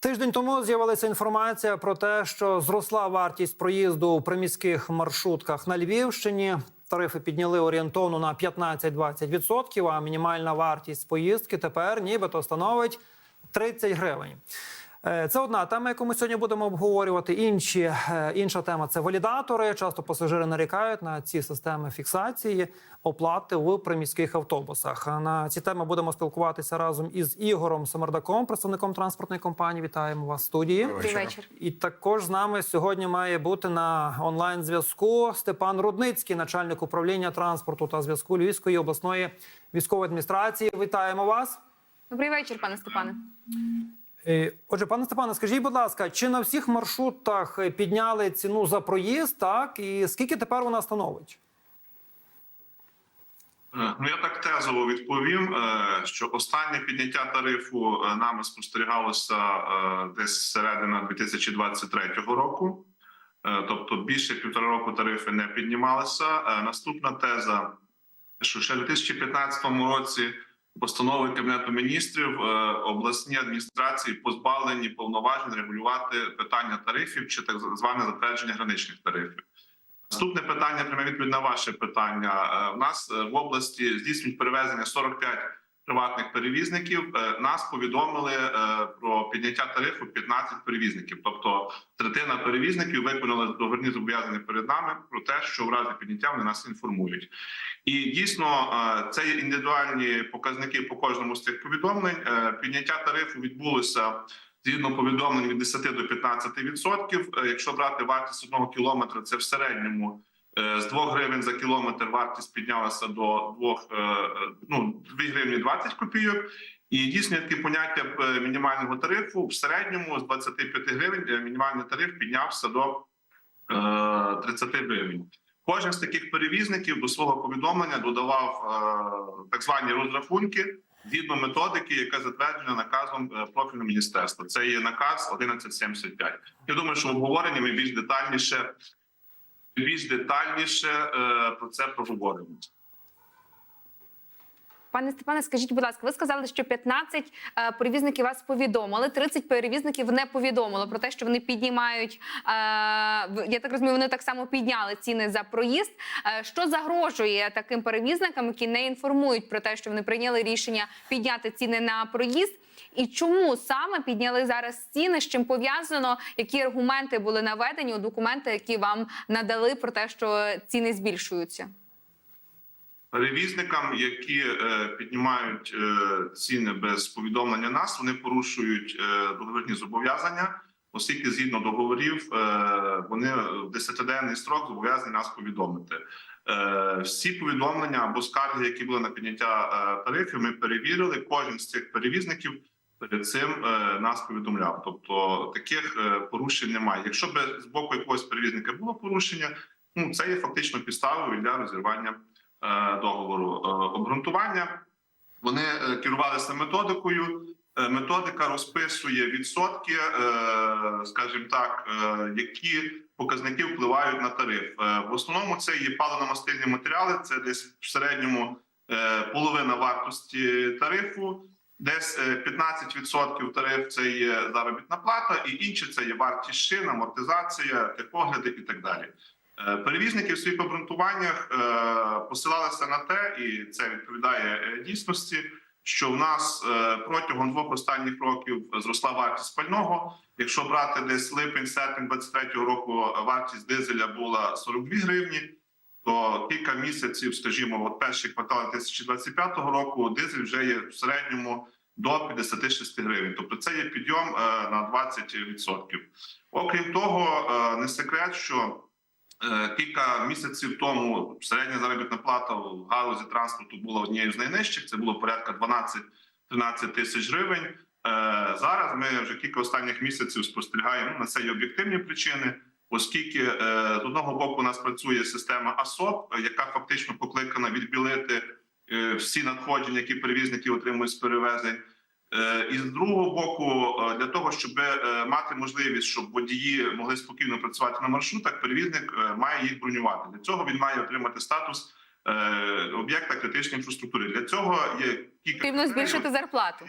Тиждень тому з'явилася інформація про те, що зросла вартість проїзду у приміських маршрутках на Львівщині. Тарифи підняли орієнтовно на 15-20%, а мінімальна вартість поїздки тепер нібито становить 30 гривень. Е, Це одна тема, яку ми сьогодні будемо обговорювати. Інші е, інша тема це валідатори. Часто пасажири нарікають на ці системи фіксації оплати в приміських автобусах. На ці теми будемо спілкуватися разом із Ігорем Самардаком, представником транспортної компанії. Вітаємо вас в студії. Добрий вечір. І також з нами сьогодні має бути на онлайн зв'язку Степан Рудницький, начальник управління транспорту та зв'язку Львівської обласної військової адміністрації. Вітаємо вас. Добрий вечір, пане Степане. Е, Отже, пане Степане, скажіть, будь ласка, чи на всіх маршрутах підняли ціну за проїзд, так і скільки тепер вона становить? Е, Ну, я так тезово відповім, е, що останнє підняття тарифу нами спостерігалося десь середина 2023 року. Тобто більше півтора року тарифи не піднімалися. Наступна теза, що ще в 2015 році постановою Кабінету міністрів е, обласні адміністрації позбавлені повноважень регулювати питання тарифів чи так зване затвердження граничних тарифів. Наступне питання пряме відповідь на ваше питання. В У нас е, в області здійснюють перевезення 45 приватних перевізників. Е, Нас повідомили е, про підняття тарифу 15 перевізників. Тобто третина перевізників виконали договірні зобов'язання перед нами про те, що в разі підняття вони нас інформують. І дійсно е, це індивідуальні показники по кожному з цих повідомлень. Підняття тарифу відбулося згідно повідомлень від 10 до 15 відсотків. Е, Якщо брати вартість одного кілометра, це в середньому з 2 гривень за кілометр вартість піднялася до 2, ну, 2 гривні 20 копійок. І дійсно таке поняття е, мінімального тарифу в середньому з 25 гривень е, мінімальний тариф піднявся до е, 30 гривень. Кожен з таких перевізників до свого повідомлення додавав е, так звані розрахунки згідно методики, яка затверджена наказом е, профільного міністерства. Це є наказ 1175. Я думаю, що в обговоренні ми більш детальніше, більш детальніше е, про це проговоримо. Пане Степане, скажіть, будь ласка, ви сказали, що 15 е, перевізників вас повідомили, 30 перевізників не повідомили про те, що вони піднімають. Е, я так розумію, вони так само підняли ціни за проїзд. Е, що загрожує таким перевізникам, які не інформують про те, що вони прийняли рішення підняти ціни на проїзд? І чому саме підняли зараз ціни? З чим пов'язано? Які аргументи були наведені у документи, які вам надали про те, що ціни збільшуються? Перевізникам, які е, піднімають е, ціни без повідомлення нас, вони порушують е, договірні зобов'язання, оскільки згідно договорів вони в 10-денний строк зобов'язані нас повідомити. Всі повідомлення або скарги, які були на підняття тарифів, ми перевірили. Кожен з цих перевізників перед цим нас повідомляв. Тобто таких порушень немає. Якщо б з боку якогось перевізника було порушення, ну це є фактично підставою для розірвання договору Е, обґрунтування. Вони е, керувалися методикою. Е, Методика розписує відсотки, е, скажімо так, е, які показники впливають на тариф. Е, В основному це є паливно-мастильні матеріали. Це десь в середньому е, половина вартості тарифу. Десь е, 15% тариф це є заробітна плата, і інше це є вартість шин, амортизація, техогляди і так далі. Е, Перевізники в своїх обґрунтуваннях е, посилалися на те, і це відповідає е, дійсності, що в нас протягом двох останніх років зросла вартість пального. Якщо брати десь липень, серпень 23-го року, вартість дизеля була 42 гривні. То кілька місяців, скажімо, от перший квартал 2025 року, дизель вже є в середньому до 56 гривень. Тобто це є підйом на 20%. Окрім того, не секрет, що Кілька місяців тому середня заробітна плата в галузі транспорту була однією з найнижчих. Це було порядка 12-13 тисяч гривень. Е, Зараз ми вже кілька останніх місяців спостерігаємо ну, на це є об'єктивні причини, оскільки е, з одного боку у нас працює система АСОП, е, яка фактично покликана відбілити е, всі надходження, які перевізники отримують з перевезень. Е, І з другого боку, е, для того, щоб е, мати можливість, щоб водії могли спокійно працювати на маршрутах, перевізник має їх бронювати. Для цього він має отримати статус об'єкта критичної інфраструктури. Для цього є кілька Потрібно збільшити зарплату.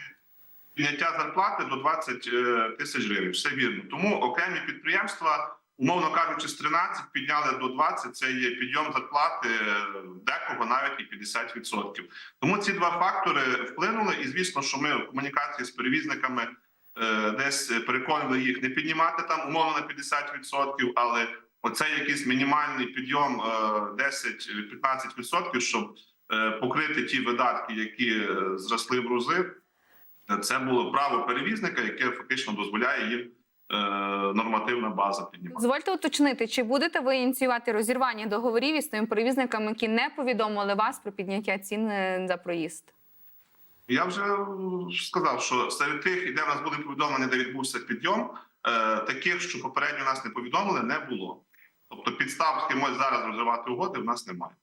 підняття зарплати до 20 е, тисяч гривень. Все вірно. Тому окремі підприємства, умовно кажучи, з 13 підняли до 20, Це є підйом зарплати е, декого навіть і 50%. Тому ці два фактори вплинули. І звісно, що ми в комунікації з перевізниками е, десь переконували їх не піднімати там умовно на 50%, але оцей якийсь мінімальний підйом е, 10-15%, щоб е, покрити ті видатки, які зросли в рази. Е, Це було право перевізника, яке фактично дозволяє їм нормативна база піднімати. Дозвольте уточнити, чи будете ви ініціювати розірвання договорів із тими перевізниками, які не повідомили вас про підняття цін е, за проїзд? Я вже е, сказав, що серед тих, де в нас були повідомлення, де відбувся підйом, е, таких, що попередньо нас не повідомили, не було. Тобто підстав з кимось зараз розривати угоди в нас немає.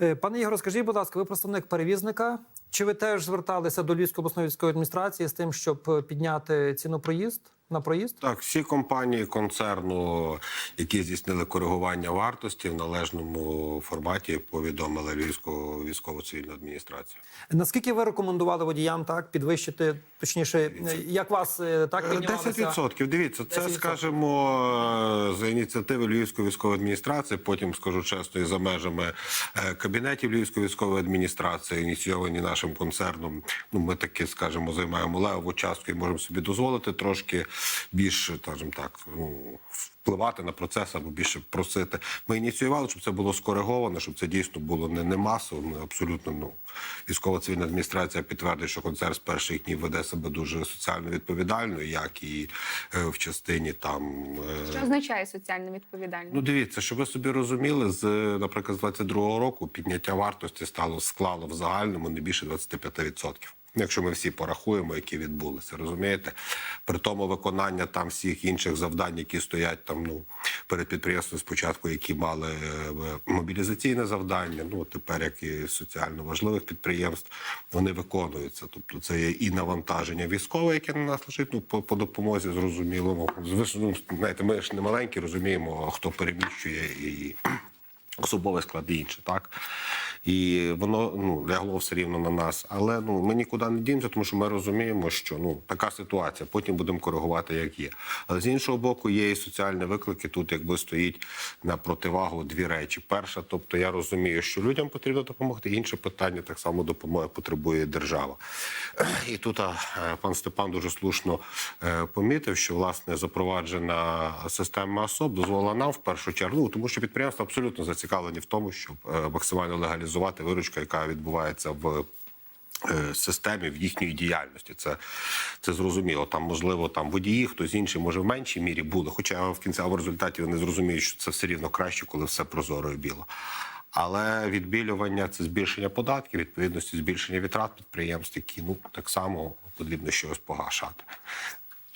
Е, Пане Ігоре, скажіть, будь ласка, ви представник перевізника. Чи ви теж зверталися до Львівської обласної військової адміністрації з тим, щоб е, підняти ціну проїзд на проїзд? Так, всі компанії концерну, які здійснили коригування вартості в належному форматі, повідомили Львівську військову цивільну адміністрацію. Наскільки ви рекомендували водіям так підвищити, точніше, е, як вас е, так Е, піднімалися? 10%. Дивіться, це 10%. скажімо за ініціативи Львівської військової адміністрації. Потім скажу чесно, і за межами е, кабінетів Львівської військової адміністрації, ініційовані нашим концерном. Ну ми таки, скажімо, займаємо левову частку і можемо собі дозволити трошки більше, скажімо так, ну впливати на процес або більше просити. Ми ініціювали, щоб це було скориговано, щоб це дійсно було не, не масово. Ми абсолютно ну військова цивільна адміністрація підтвердить, що концерт з перших днів веде себе дуже соціально відповідально, як і е, в частині там. е, Що означає соціально відповідальність? Ну, дивіться, щоб ви собі розуміли, з наприклад, з 22-го року підняття вартості стало склало в загальному не більше 25%. Якщо ми всі порахуємо, які відбулися, розумієте? При тому виконання там всіх інших завдань, які стоять там ну перед підприємством спочатку, які мали е, мобілізаційне завдання, ну тепер як і соціально важливих підприємств, вони виконуються. Тобто це є і навантаження військове, яке на нас лежить, ну по, по допомозі, зрозуміло. Ну, ну, знаєте, ми ж не маленькі, розуміємо, хто переміщує і особовий склад інше, так? І воно ну лягло все рівно на нас. Але ну ми нікуди не дімося, тому що ми розуміємо, що ну така ситуація. Потім будемо коригувати, як є. Але з іншого боку, є і соціальні виклики. Тут якби стоїть на противагу дві речі. Перша, тобто я розумію, що людям потрібно допомогти. Інше питання так само допомоги потребує держава. І тут а, пан Степан дуже слушно е, помітив, що власне запроваджена система особ дозволила нам в першу чергу, ну, тому що підприємства абсолютно зацікавлені в тому, щоб е, максимально легалізувати виручку, яка відбувається в. е, Системі в їхньої діяльності це, це зрозуміло. Там можливо там водії, хтось інший може в меншій мірі були. Хоча в кінцевому результаті вони зрозуміють, що це все рівно краще, коли все прозоро і біло. Але відбілювання це збільшення податків, відповідності збільшення витрат підприємств, які ну так само потрібно щось погашати.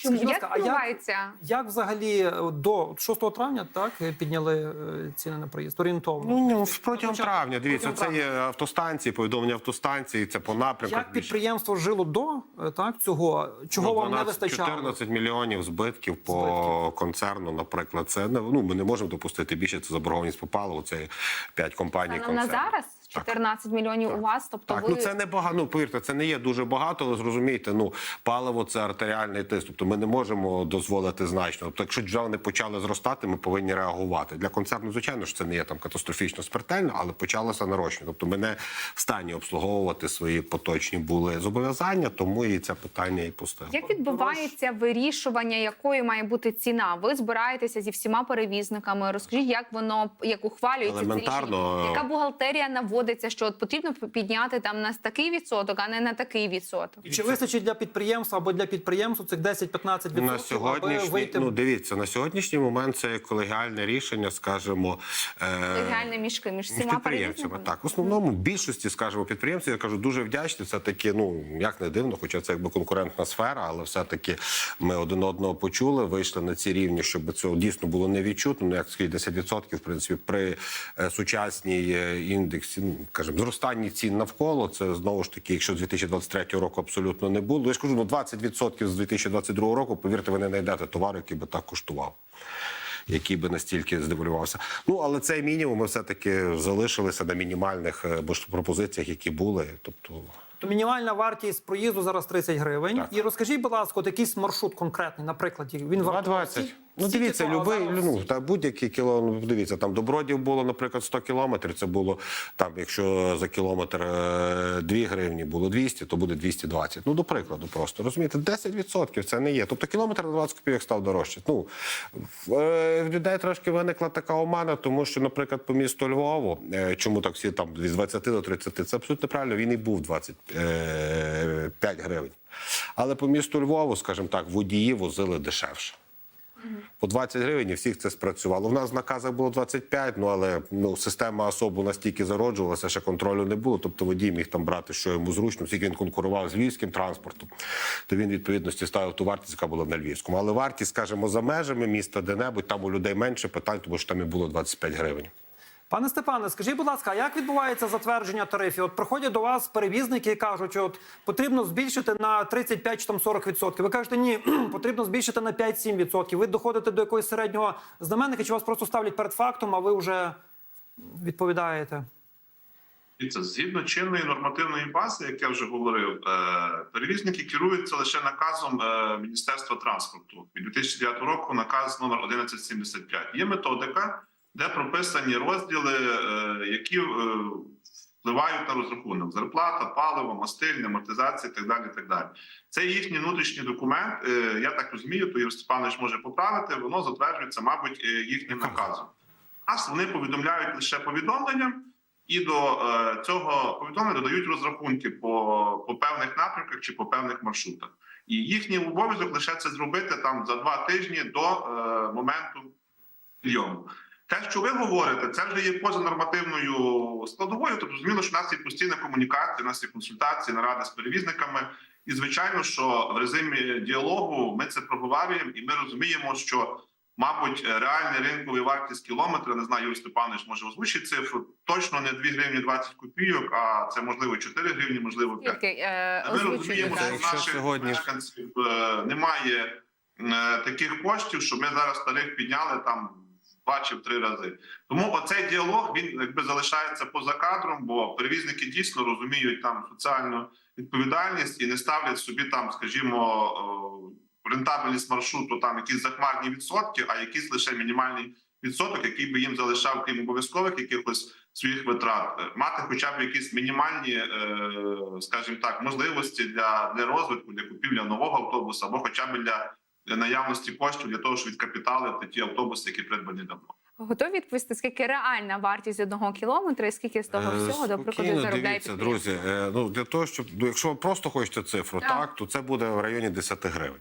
Чому Скажіть, як ласка, а як- Як взагалі е, до 6 травня так е, підняли е, ціни на проїзд? Орієнтовно. Ну, ну протягом травня. Дивіться, протягом це травня. є автостанції, повідомлення автостанції, це по напрямках. Як більше. підприємство жило до так цього? Чого Ну, вам не 12, вистачало? 14 мільйонів збитків по Збитків. концерну, наприклад. Це не ну ми не можемо допустити більше. Це заборгованість по паливу. Це 5 компаній. Станом на зараз 14 мільйонів у вас. Тобто Так, ви ну це не багато. Ну повірте, це не є дуже багато, але зрозумійте, ну паливо це артеріальний тиск. Тобто ми не можемо дозволити значно. Тобто, якщо джерела не почали зростати, ми повинні реагувати. Для концерну, звичайно ж, це не є там катастрофічно смертельно, але почалося нарощення. Тобто, ми не в стані обслуговувати свої поточні були зобов'язання, тому і це питання і постало. Як відбувається вирішування, якою має бути ціна? Ви збираєтеся зі всіма перевізниками. Розкажіть, як воно як ухвалюється це Елементарно. рішення? Яка бухгалтерія наводиться, що от потрібно підняти там на такий відсоток, а не на такий відсоток? Чи вистачить для підприємства або для підприємства цих 10-15% На аби сьогоднішній вийти ну дивіться на сьогоднішній момент це колегіальне рішення, скажімо, е, мішки між Між всіма підприємцями. Так, в основному в більшості, скажімо, підприємців, я кажу, дуже вдячні. Це таки, ну як не дивно, хоча це якби конкурентна сфера, але все-таки ми один одного почули, вийшли на ці рівні, щоб цього дійсно було не відчутно. Ну, як скажіть, 10% в принципі при е, сучасній е, індексі, ну кажемо, зростанні цін навколо. Це знову ж таки, якщо з 2023 року абсолютно не було. Я ж кажу, ну 20% з 2022 року, повірте, ви не знайдете товару, який би так коштував який би настільки здивулювався. Ну але цей мінімум ми все таки залишилися на мінімальних е, бо ж пропозиціях, які були. Тобто то мінімальна вартість проїзду зараз 30 гривень. Так. І розкажіть, будь ласка, от якийсь маршрут конкретний, наприклад, він вартує 2,20. Ну стільки дивіться, того, любий, зараз ну та будь-який кіло, ну дивіться, там до Бродів було, наприклад, 100 кілометрів. Це було там, якщо за кілометр е, 2 гривні було 200, то буде 220. Ну, до прикладу, просто розумієте, 10% це не є. Тобто кілометр на 20 копійок став дорожче. Ну в, е, людей трошки виникла така омана, тому що, наприклад, по місту Львову, е, чому так всі там від 20 до 30, це абсолютно правильно. Він і був 25 гривень. Але по місту Львову, скажімо так, водії возили дешевше. По 20 гривень і всіх це спрацювало. У нас в наказах було 25, ну але ну, система особу настільки зароджувалася, що контролю не було. Тобто водій міг там брати, що йому зручно, оскільки він конкурував з львівським транспортом, то він відповідності ставив ту вартість, яка була на львівському. Але вартість, скажімо, за межами міста де-небудь, там у людей менше питань, тому що там і було 25 гривень. Пане Степане, скажіть, будь ласка, як відбувається затвердження тарифів? От приходять до вас перевізники і кажуть, от потрібно збільшити на 35 чи там 40%. Ви кажете, ні, потрібно збільшити на 5-7%. Ви доходите до якогось середнього знаменника, чи вас просто ставлять перед фактом, а ви вже відповідаєте? Дивіться, згідно чинної нормативної бази, як я вже говорив, е, перевізники керуються лише наказом е, Міністерства транспорту від 2009 року. Наказ номер 1175. Є методика, де прописані розділи, е, які е, впливають на розрахунок: зарплата, паливо, мастильня, амортизація і так далі. Так далі. Це їхній внутрішній документ. е, Я так розумію, то Юрій Степанович може поправити. Воно затверджується, мабуть, їхнім наказом. Нас вони повідомляють лише повідомленням. І до цього повідомлення додають розрахунки по, по певних напрямках чи по певних маршрутах. І їхній обов'язок лише це зробити там за два тижні до е, моменту прийому. Те, що ви говорите, це вже є позанормативною складовою. Тобто, зрозуміло, що в нас є постійна комунікація, у нас є консультації, наради з перевізниками. І звичайно, що в режимі діалогу ми це проговорюємо, і ми розуміємо, що Мабуть, реальна ринкова вартість кілометра, не знаю, Юрій Степанович може озвучити цифру. Точно не 2 гривні 20 копійок, а це можливо 4 гривні, можливо 5. Тільки е, Ми розуміємо, так. що в наших сьогодні- мешканців е, немає е, таких коштів, що ми зараз тариф підняли там в два чи три рази. Тому оцей діалог він якби залишається поза кадром, бо перевізники дійсно розуміють там соціальну відповідальність і не ставлять собі там, скажімо, е, рентабельність маршруту там якісь захмарні відсотки, а якийсь лише мінімальний відсоток, який би їм залишав крім обов'язкових якихось своїх витрат, Е, мати хоча б якісь мінімальні, е, скажімо так, можливості для, для розвитку, для купівля нового автобуса, або хоча б для наявності коштів для того, щоб відкапіталити ті автобуси, які придбані давно. Готові відповісти, скільки реальна вартість одного кілометра, і скільки з того Е, всього, до прикладу, заробляється, заробляє підприємство? друзі. е, Ну для того, щоб ну, якщо ви просто хочете цифру, Так. так, то це буде в районі 10 гривень.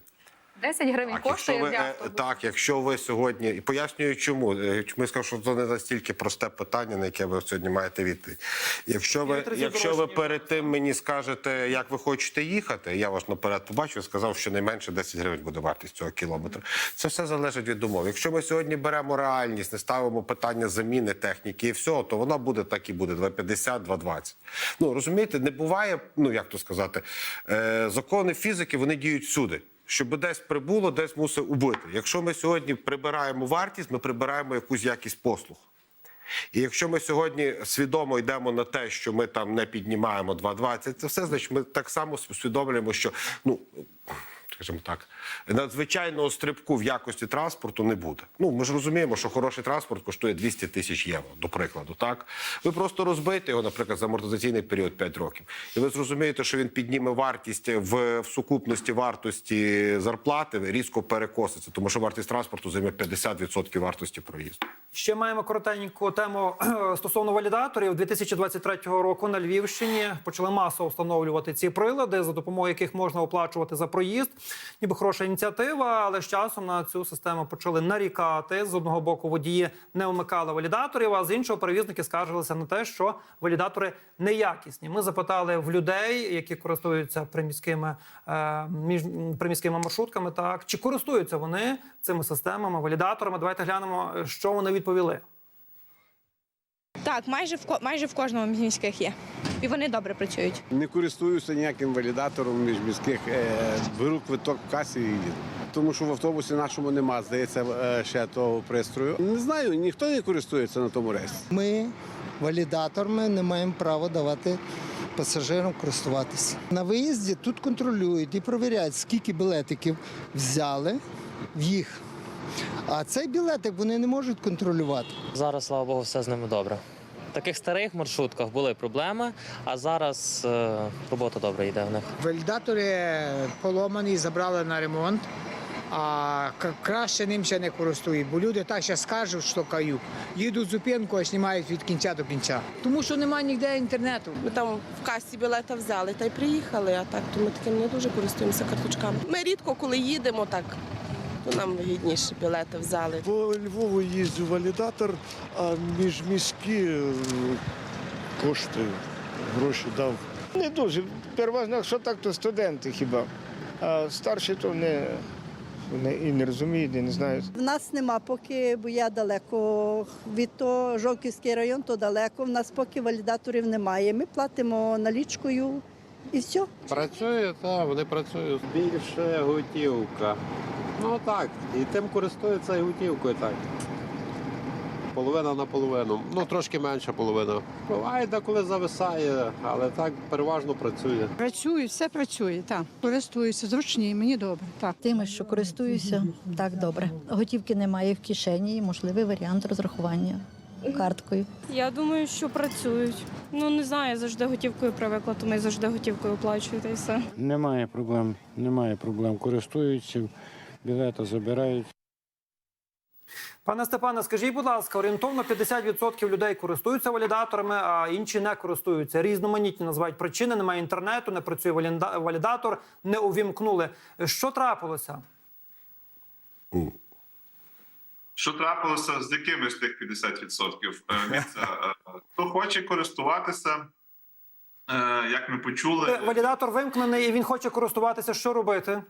10 гривень Так, коштує ви для е, автобуса. так, якщо ви сьогодні і пояснюю, чому Е, чому що це не настільки просте питання, на яке ви сьогодні маєте відповідь. Якщо ви, якщо ви перед тим мені скажете, як ви хочете їхати, я вас наперед побачив, сказав, що найменше 10 гривень буде вартість цього кілометра. Це все залежить від умов. Якщо ми сьогодні беремо реальність, не ставимо питання заміни техніки і всього, то вона буде так і буде 2,50, 2,20. Ну розумієте, не буває, ну як то сказати, е, закони фізики вони діють всюди. Щоб десь прибуло, десь мусив убити. Якщо ми сьогодні прибираємо вартість, ми прибираємо якусь якість послуг. І якщо ми сьогодні свідомо йдемо на те, що ми там не піднімаємо 2,20, це все значить, ми так само усвідомлюємо, що ну. Скажімо так, надзвичайного стрибку в якості транспорту не буде. Ну ми ж розуміємо, що хороший транспорт коштує 200 тисяч євро, до прикладу. Так ви просто розбите його, наприклад, за амортизаційний період 5 років, і ви зрозумієте, що він підніме вартість в, в сукупності вартості зарплати, різко перекоситься, тому що вартість транспорту займе 50% вартості проїзду. Ще маємо коротеньку тему стосовно валідаторів. 2023 року на Львівщині почали масово встановлювати ці прилади, за допомогою яких можна оплачувати за проїзд. Ніби хороша ініціатива, але з часом на цю систему почали нарікати. З одного боку водії не вмикали валідаторів, а з іншого перевізники скаржилися на те, що валідатори неякісні. Ми запитали в людей, які користуються приміськими е, між приміськими маршрутками, так чи користуються вони цими системами, валідаторами. Давайте глянемо, що вони відповіли. Так, майже в майже в кожному міських є. І вони добре працюють. Не користуюся ніяким валідатором міжміських. Е, беру квиток в касі і їду. Тому що в автобусі нашому нема, здається, е, ще того пристрою. Не знаю, ніхто не користується на тому рейсі. Ми, валідаторами, не маємо права давати пасажирам користуватися. На виїзді тут контролюють і перевіряють, скільки білетиків взяли в їх. А цей білетик вони не можуть контролювати. Зараз, слава Богу, все з ними добре. В таких старих маршрутках були проблеми, а зараз е, робота добре йде в них. Валідатори поломані, забрали на ремонт, а краще ним ще не користують, бо люди так ще скажуть, що кають. Їдуть зупинку, а знімають від кінця до кінця. Тому що немає ніде інтернету. Ми там в касі білета взяли та й приїхали, а так то ми таким не дуже користуємося карточками. Ми рідко, коли їдемо, так то нам вигідніше білети взяли. По Львову їздю валідатор, а міжміські е, кошти, гроші дав. Не дуже. Переважно, якщо так, то студенти хіба. А старші то не, не, і не розуміють, і не знають. В нас нема поки, бо я далеко від того, Жовківський район, то далеко. В нас поки валідаторів немає. Ми платимо налічкою і все. Працює, так, вони працюють. Більше готівка. Ну так, і тим користуються і готівкою так. Половина на половину. Ну, трошки менша половина. Буває, деколи зависає, але так переважно працює. Працюю, все працює, так. Користуюся, зручні, мені добре. Так. Тими, що користуюся, так добре. Готівки немає в кишені, і можливий варіант розрахування карткою. Я думаю, що працюють. Ну не знаю, я завжди готівкою привикла, тому я завжди готівкою оплачую та й все. Немає проблем, немає проблем. Користуються, білети забирають. Пане Степане, скажіть, будь ласка, орієнтовно 50% людей користуються валідаторами, а інші не користуються. Різноманітні називають причини. Немає інтернету, не працює валідатор, не увімкнули. Що трапилося? Що трапилося з якими з тих 50%? Е, дивіться, е, Хто хоче користуватися, е, як ми почули, Валідатор вимкнений і він хоче користуватися. Що робити?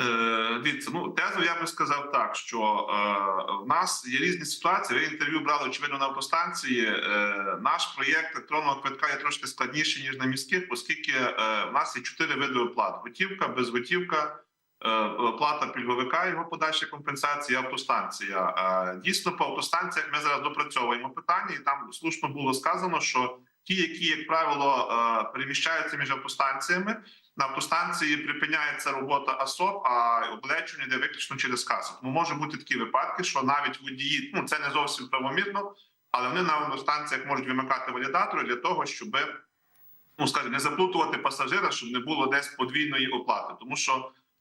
Е, Дивіться, ну тезу я би сказав так, що е, в нас є різні ситуації. Ви інтерв'ю брали очевидно на автостанції. Е, наш проєкт електронного квитка є трошки складніший ніж на міських, оскільки е, в нас є чотири види оплат: готівка, безготівка, е, оплата пільговика, його подальша компенсація, автостанція. Е, дійсно, по автостанціях ми зараз допрацьовуємо питання, і там слушно було сказано, що ті, які, як правило, е, переміщаються між автостанціями. На автостанції припиняється робота АСОП, а облегчення йде виключно через касу. Тому може бути такі випадки, що навіть водії, ну це не зовсім правомірно, але вони на автостанціях можуть вимикати валідатори для того, щоб ну скажімо, не заплутувати пасажира, щоб не було десь подвійної оплати. Тому що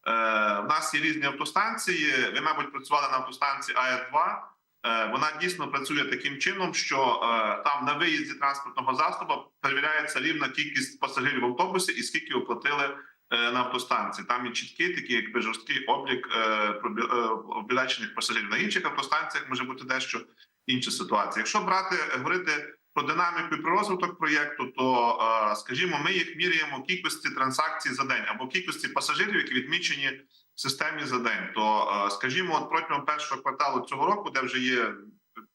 е, в нас є різні автостанції. Ви, мабуть, працювали на автостанції АЕ-2. Е, Вона дійсно працює таким чином, що е, там на виїзді транспортного засобу перевіряється рівна кількість пасажирів в автобусі і скільки оплатили е, на автостанції. Там є чіткий, такий якби жорсткий облік е, е, обілечених пасажирів. На інших автостанціях може бути дещо інша ситуація. Якщо брати е, говорити про динаміку і про розвиток проєкту, то е, скажімо, ми їх міряємо кількості транзакцій за день або кількості пасажирів, які відмічені в системі за день. То е, скажімо, от протягом першого кварталу цього року, де вже є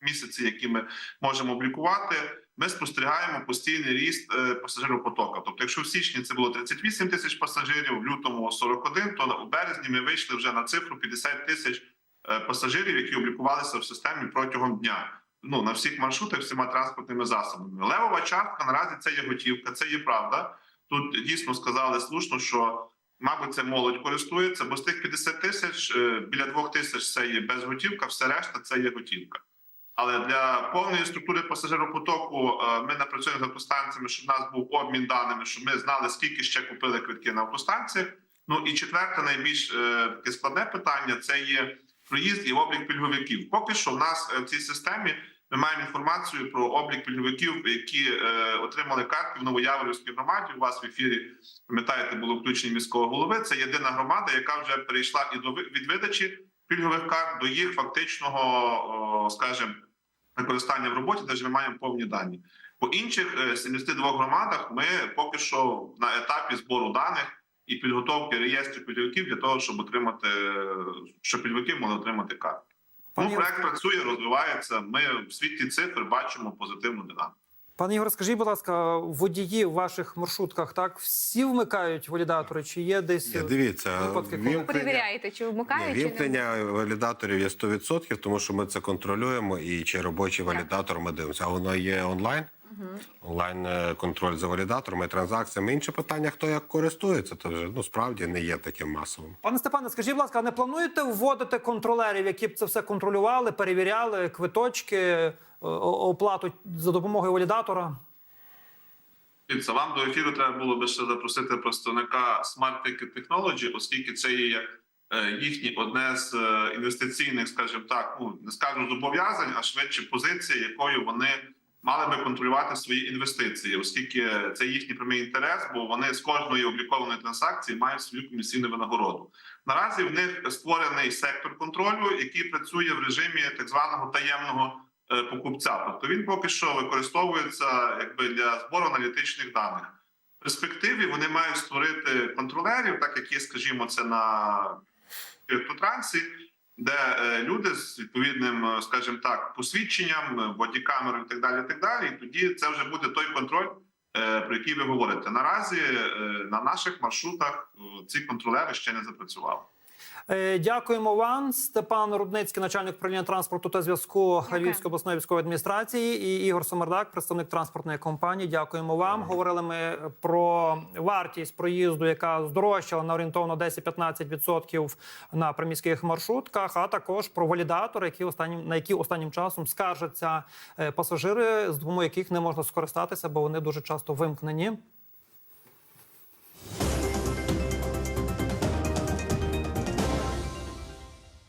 місяці, які ми можемо облікувати. Ми спостерігаємо постійний ріст е, пасажиропотока. Тобто, якщо в січні це було 38 тисяч пасажирів, в лютому 41, то у березні ми вийшли вже на цифру 50 тисяч е, пасажирів, які облікувалися в системі протягом дня. Ну на всіх маршрутах всіма транспортними засобами. Левова частка наразі це є готівка, це є правда. Тут дійсно сказали слушно, що мабуть це молодь користується, бо з тих 50 тисяч е, біля 2 тисяч це є безготівка, все решта це є готівка. Але для повної структури пасажиропотоку е, ми напрацюємо з автостанціями, щоб в нас був обмін даними, щоб ми знали, скільки ще купили квитки на автостанціях. Ну і четверте, найбільш е, складне питання це є проїзд і облік пільговиків. Поки що в нас в цій системі ми маємо інформацію про облік пільговиків, які е, отримали картки в Новояворівській громаді. У вас в ефірі пам'ятаєте, було включення міського голови. Це єдина громада, яка вже перейшла і до від видачі пільгових карт до їх фактичного, о, скажімо, використання в роботі, де ми маємо повні дані. По інших е, 72 громадах ми поки що на етапі збору даних і підготовки реєстрів пільговиків для того, щоб отримати, е, щоб пільговики могли отримати картки. Тому Ну, проект працює, розвивається. Ми в світі цифр бачимо позитивну динаміку. Пане Ігор, скажіть, будь ласка, водії в ваших маршрутках так всі вмикають валідатори? Чи є десь Ні, дивіться, випадки, коли- вімкнення- Перевіряєте, чи вмикають, Ні, чи не вімкнення валідаторів є 100%, тому що ми це контролюємо, і чи робочий валідатор ми дивимося. А воно є онлайн. Онлайн е, контроль за валідаторами і транзакціями. Інше питання, хто як користується, то вже ну справді не є таким масовим. Пане Степане, скажіть, будь ласка, а не плануєте вводити контролерів, які б це все контролювали, перевіряли квиточки, е, оплату за допомогою валідатора? Дивіться, вам до ефіру треба було би ще запросити представника Smart Ticket Technology, оскільки це є е, їхнє одне з е, інвестиційних, скажімо так, ну не скажу зобов'язань, а швидше позиція, якою вони мали би контролювати свої інвестиції, оскільки це їхній прямий інтерес, бо вони з кожної облікованої транзакції мають свою комісійну винагороду. Наразі в них створений сектор контролю, який працює в режимі так званого таємного е, покупця. Тобто він поки що використовується якби для збору аналітичних даних. В перспективі вони мають створити контролерів, так як є, скажімо, це на криптотрансі, де е, люди з відповідним, е, скажімо так, посвідченням, е, бодікамерою і так далі. І так далі. І тоді це вже буде той контроль, про який ви говорите. Наразі на наших маршрутах ці контролери ще не запрацювали. Е, Дякуємо вам, Степан Рудницький, начальник управління транспорту та зв'язку. Львівської обласної військової адміністрації, і Ігор Сомердак, представник транспортної компанії. Дякуємо вам. Говорили ми про вартість проїзду, яка здорожчала на орієнтовно 10-15% на приміських маршрутках, а також про валідатори, які останнім на які останнім часом скаржаться е, пасажири, з допомогою яких не можна скористатися, бо вони дуже часто вимкнені.